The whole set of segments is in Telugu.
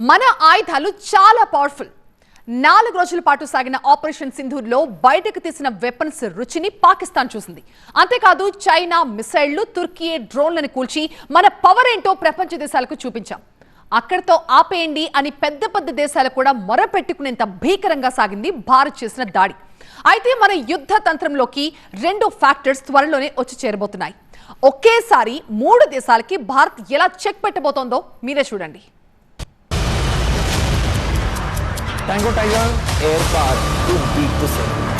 మన ఆయుధాలు చాలా పవర్ఫుల్ నాలుగు రోజుల పాటు సాగిన ఆపరేషన్ సింధూర్లో బయటకు తీసిన వెపన్స్ రుచిని పాకిస్తాన్ చూసింది. అంతేకాదు చైనా మిసైళ్ళు తుర్కీ డ్రోన్లను కూల్చి మన పవర్ ఏంటో ప్రపంచ దేశాలకు చూపించాం. అక్కడితో ఆపేయండి అని పెద్ద పెద్ద దేశాలు కూడా మొరపెట్టుకునేంత భీకరంగా సాగింది భారత్ చేసిన దాడి. అయితే మన యుద్ధ తంత్రంలోకి రెండు ఫ్యాక్టర్స్ త్వరలోనే వచ్చి చేరబోతున్నాయి. ఒకేసారి మూడు దేశాలకి భారత్ ఎలా చెక్ పెట్టబోతోందో మీరే చూడండి. Tango Tiger Air Car to beat the sun.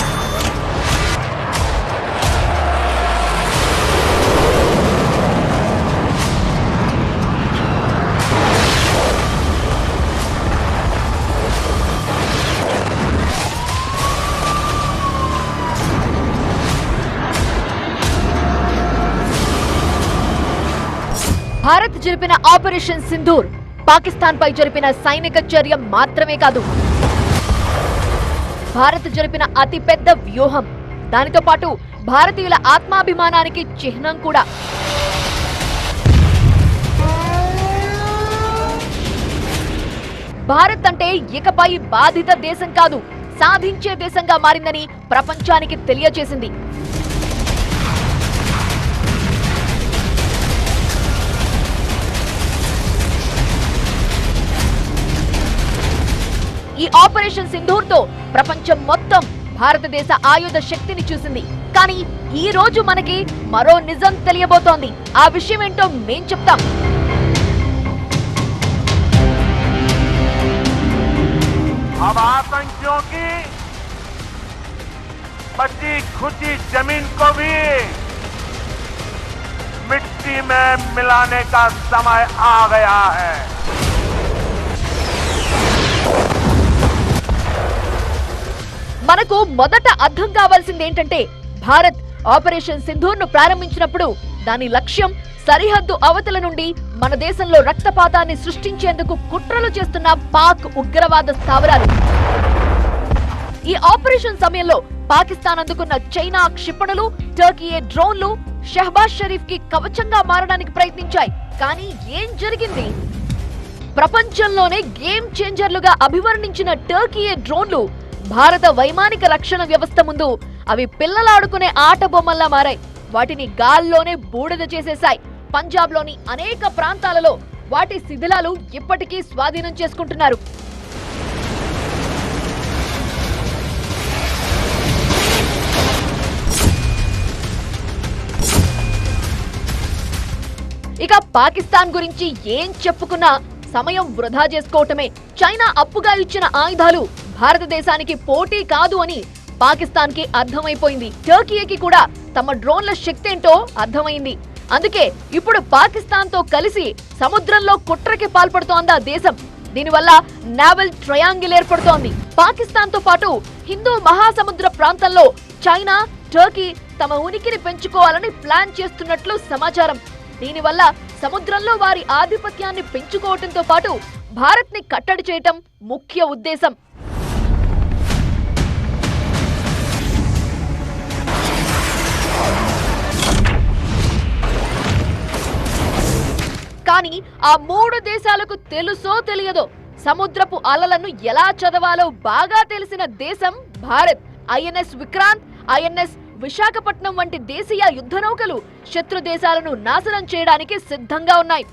Bharat జరిపిన ఆపరేషన్ సింధూర్ పాకిస్తాన్ పై జరిపిన సైనిక చర్య మాత్రమే కాదు భారత్ జరిపిన అతిపెద్ద వ్యూహం. దానితో పాటు భారతీయుల ఆత్మాభిమానానికి చిహ్నం కూడా. భారత్ అంటే ఇకపై బాధిత దేశం కాదు సాధించే దేశంగా మారిందని ప్రపంచానికి తెలియజేసింది. ఈ ఆపరేషన్ సింధూర్ తో ప్రపంచం మొత్తం భారతదేశ ఆయుధ శక్తిని చూసింది కానీ ఈ రోజు మనకి మరో నిజం తెలియబోతోంది ఆ విషయం ఏంటో మేం చెప్తాం अब आतंकियों की बची खुची जमीन को भी मिट्टी में मिलाने का समय आ गया है మనకు మొదట అర్థం కావాల్సింది ఏంటంటే భారత్ ఆపరేషన్ సింధూర్ను ప్రారంభించినప్పుడు దాని లక్ష్యం సరిహద్దు అవతల నుండి మన దేశంలో రక్తపాతాన్ని సృష్టించేందుకు కుట్రలు చేస్తున్న పాక్ ఉగ్రవాద స్థావరాలు. ఈ ఆపరేషన్ సమయంలో పాకిస్తాన్ అందుకున్న చైనా క్షిపణులు టర్కీయే డ్రోన్లు షహబాజ్ షరీఫ్కి కవచంగా మారడానికి ప్రయత్నించాయి. కానీ ఏం జరిగింది? ప్రపంచంలోనే గేమ్ చేంజర్లుగా అభివర్ణించిన టర్కీయే డ్రోన్లు భారత వైమానిక రక్షణ వ్యవస్థ ముందు అవి పిల్లలాడుకునే ఆట బొమ్మల్లా మారాయి. వాటిని గాల్లోనే బూడిద చేసేశాయి. పంజాబ్లోని అనేక ప్రాంతాలలో వాటి శిథిలాలు ఇప్పటికీ స్వాధీనం చేసుకుంటున్నారు. ఇక పాకిస్తాన్ గురించి ఏం చెప్పుకున్నా సమయం వృధా చేసుకోవటమే. చైనా అప్పుగా ఇచ్చిన ఆయుధాలు భారతదేశానికి పోటీ కాదు అని పాకిస్తాన్కి అర్థమైపోయింది. టర్కీకి కూడా తమ డ్రోన్ల శక్తి ఏంటో అర్థమైంది. అందుకే ఇప్పుడు పాకిస్తాన్తో కలిసి సముద్రంలో కుట్రకి పాల్పడుతోంది ఆ దేశం. దీనివల్ల నావల్ ట్రయాంగిల్ ఏర్పడుతోంది. పాకిస్తాన్తో పాటు హిందూ మహాసముద్ర ప్రాంతంలో చైనా టర్కీ తమ ఉనికిని పెంచుకోవాలని ప్లాన్ చేస్తున్నట్లు సమాచారం. దీనివల్ల సముద్రంలో వారి ఆధిపత్యాన్ని పెంచుకోవటంతో పాటు భారత్ని కట్టడి చేయటం ముఖ్య ఉద్దేశం. కానీ ఆ మూడు దేశాలకు తెలుసో తెలియదో? సముద్రపు అలలను ఎలా చదవాలో బాగా తెలిసిన దేశం భారత్. ఐఎన్ఎస్ విక్రాంత్ ఐఎన్ఎస్ విశాఖపట్నం వంటి దేశీయ యుద్ధ నౌకలు శత్రు దేశాలను నాశనం చేయడానికి సిద్ధంగా ఉన్నాయి.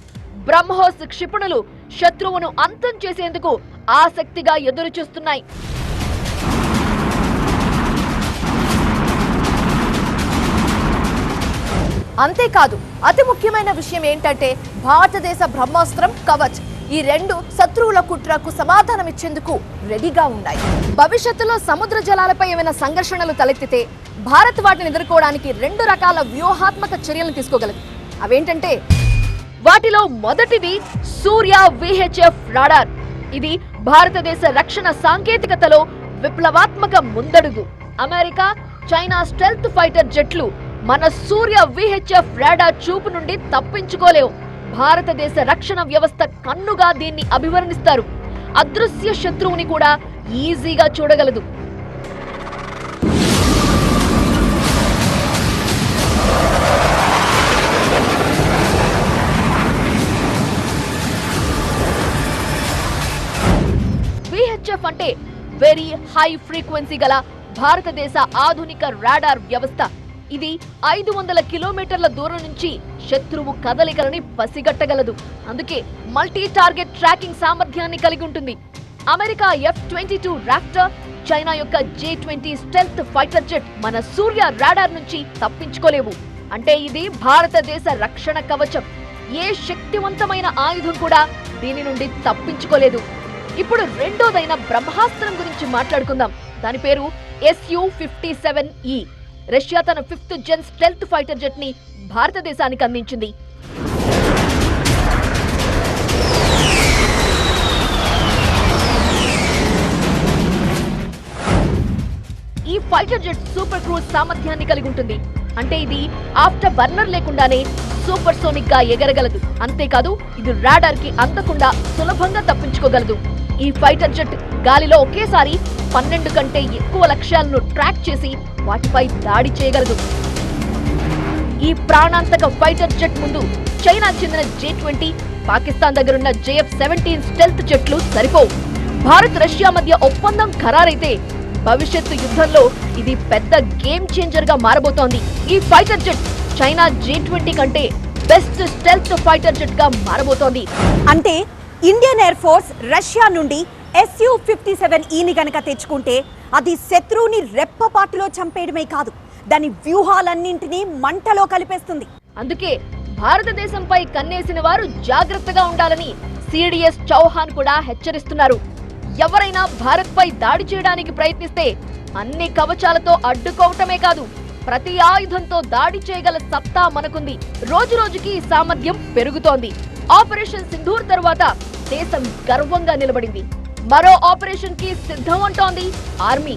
బ్రహ్మోస్ క్షిపణులు శత్రువును అంతం చేసేందుకు ఆసక్తిగా ఎదురుచూస్తున్నాయి. అంతేకాదు అతి ముఖ్యమైన విషయం ఏంటంటే భారతదేశ బ్రహ్మాస్త్రం కవచ్. ఈ రెండు శత్రువుల కుట్రకు సమాధానం ఇచ్చేందుకు రెడీగా ఉన్నాయి. భవిష్యత్తులో సముద్ర జలాలపై ఏమైనా సంఘర్షణలు తలెత్తితే భారత్ వాటిని ఎదుర్కోవడానికి రెండు రకాల వ్యూహాత్మక చర్యలను తీసుకోగలదు. అవేంటంటే వాటిలో మొదటిది సూర్య విహెచ్ఎఫ్ రాడార్. ఇది భారతదేశ రక్షణ సాంకేతికతలో విప్లవాత్మక ముందడుగు. అమెరికా చైనా స్టెల్త్ ఫైటర్ జెట్లు మన సూర్య విహెచ్ఎఫ్ రాడార్ చూపు నుండి తప్పించుకోలేవు. భారతదేశ రక్షణ వ్యవస్థ కన్నుగా దీన్ని అభివర్ణిస్తారు. అదృశ్య శత్రువుని కూడా ఈజీగా చూడగలదు. విహెచ్ఎఫ్ అంటే వెరీ హై ఫ్రీక్వెన్సీ గల భారతదేశ ఆధునిక రాడార్ వ్యవస్థ. ఇది ఐదు వందల కిలోమీటర్ల దూరం నుంచి శత్రువు కదలికలని పసిగట్టగలదు. అందుకే మల్టీ టార్గెట్ ట్రాకింగ్ సామర్థ్యాన్ని కలిగి ఉంటుంది. America F twenty two raptor China యొక్క J twenty stealth fighter jet మన సూర్య రాడార్ నుంచి తప్పించుకోలేవు. అంటే ఇది భారతదేశ రక్షణ కవచం. ఏ శక్తివంతమైన ఆయుధం కూడా దీని నుండి తప్పించుకోలేదు. ఇప్పుడు రెండోదైన బ్రహ్మాస్త్రం గురించి మాట్లాడుకుందాం. దాని పేరు ఎస్యు ఫిఫ్టీ సెవెన్ ఈ రష్యా తన ఫిఫ్త్ జెన్ స్టెల్త్ ఫైటర్ జెట్ని భారతదేశానికి అందించింది. ఈ ఫైటర్ జెట్ సూపర్ క్రూజ్ సామర్థ్యాన్ని కలిగి ఉంటుంది. అంటే ఇది ఆఫ్టర్ బర్నర్ లేకుండానే సూపర్ సోనిక్గా ఎగరగలదు. అంతేకాదు ఇది రాడార్కి అందకుండా సులభంగా తప్పించుకోగలదు. ఈ ఫైటర్ జెట్ గాలిలో ఒకేసారి పన్నెండు కంటే ఎక్కువ లక్ష్యాలను ట్రాక్ చేసి వాటిపై దాడి చేయగలదు. ఈ ప్రాణాంతక ఫైటర్ జెట్ ముందు చైనా చెందిన జే ట్వంటీ పాకిస్తాన్ దగ్గరున్న జేఎఫ్ సెవెంటీన్ స్టెల్త్ జెట్లు సరిపోవు. భారత్ రష్యా మధ్య ఒప్పందం ఖరారైతే భవిష్యత్తు యుద్ధంలో ఇది పెద్ద గేమ్ చేంజర్గా మారబోతోంది. ఈ fighter jet China J twenty కంటే బెస్ట్ స్టెల్త్ ఫైటర్ జెట్గా మారబోతోంది. అంటే ఇండియన్ ఎయిర్ ఫోర్స్ రష్యా నుండి ఎస్యు ఫిఫ్టీ సెవెన్ ఈని గనక తెచ్చుకుంటే అది శత్రువుని రెప్పపాటులో చంపేయడమే కాదు దాని వ్యూహాలన్నింటినీ మంటలో కలిపేస్తుంది. అందుకే భారతదేశంపై కన్నేసిన వారు జాగ్రత్తగా ఉండాలని సిడిఎస్ చౌహాన్ కూడా హెచ్చరిస్తున్నారు. ఎవరైనా భారత్ పై దాడి చేయడానికి ప్రయత్నిస్తే అన్ని కవచాలతో అడ్డుకోవటమే కాదు ప్రతి ఆయుధంతో దాడి చేయగల సత్తా మనకుంది. రోజు రోజుకి ఈ సామర్థ్యం పెరుగుతోంది. ఆపరేషన్ సింధూర్ తర్వాత దేశం గర్వంగా నిలబడింది. మరో ఆపరేషన్కి సిద్ధం అంటోంది ఆర్మీ.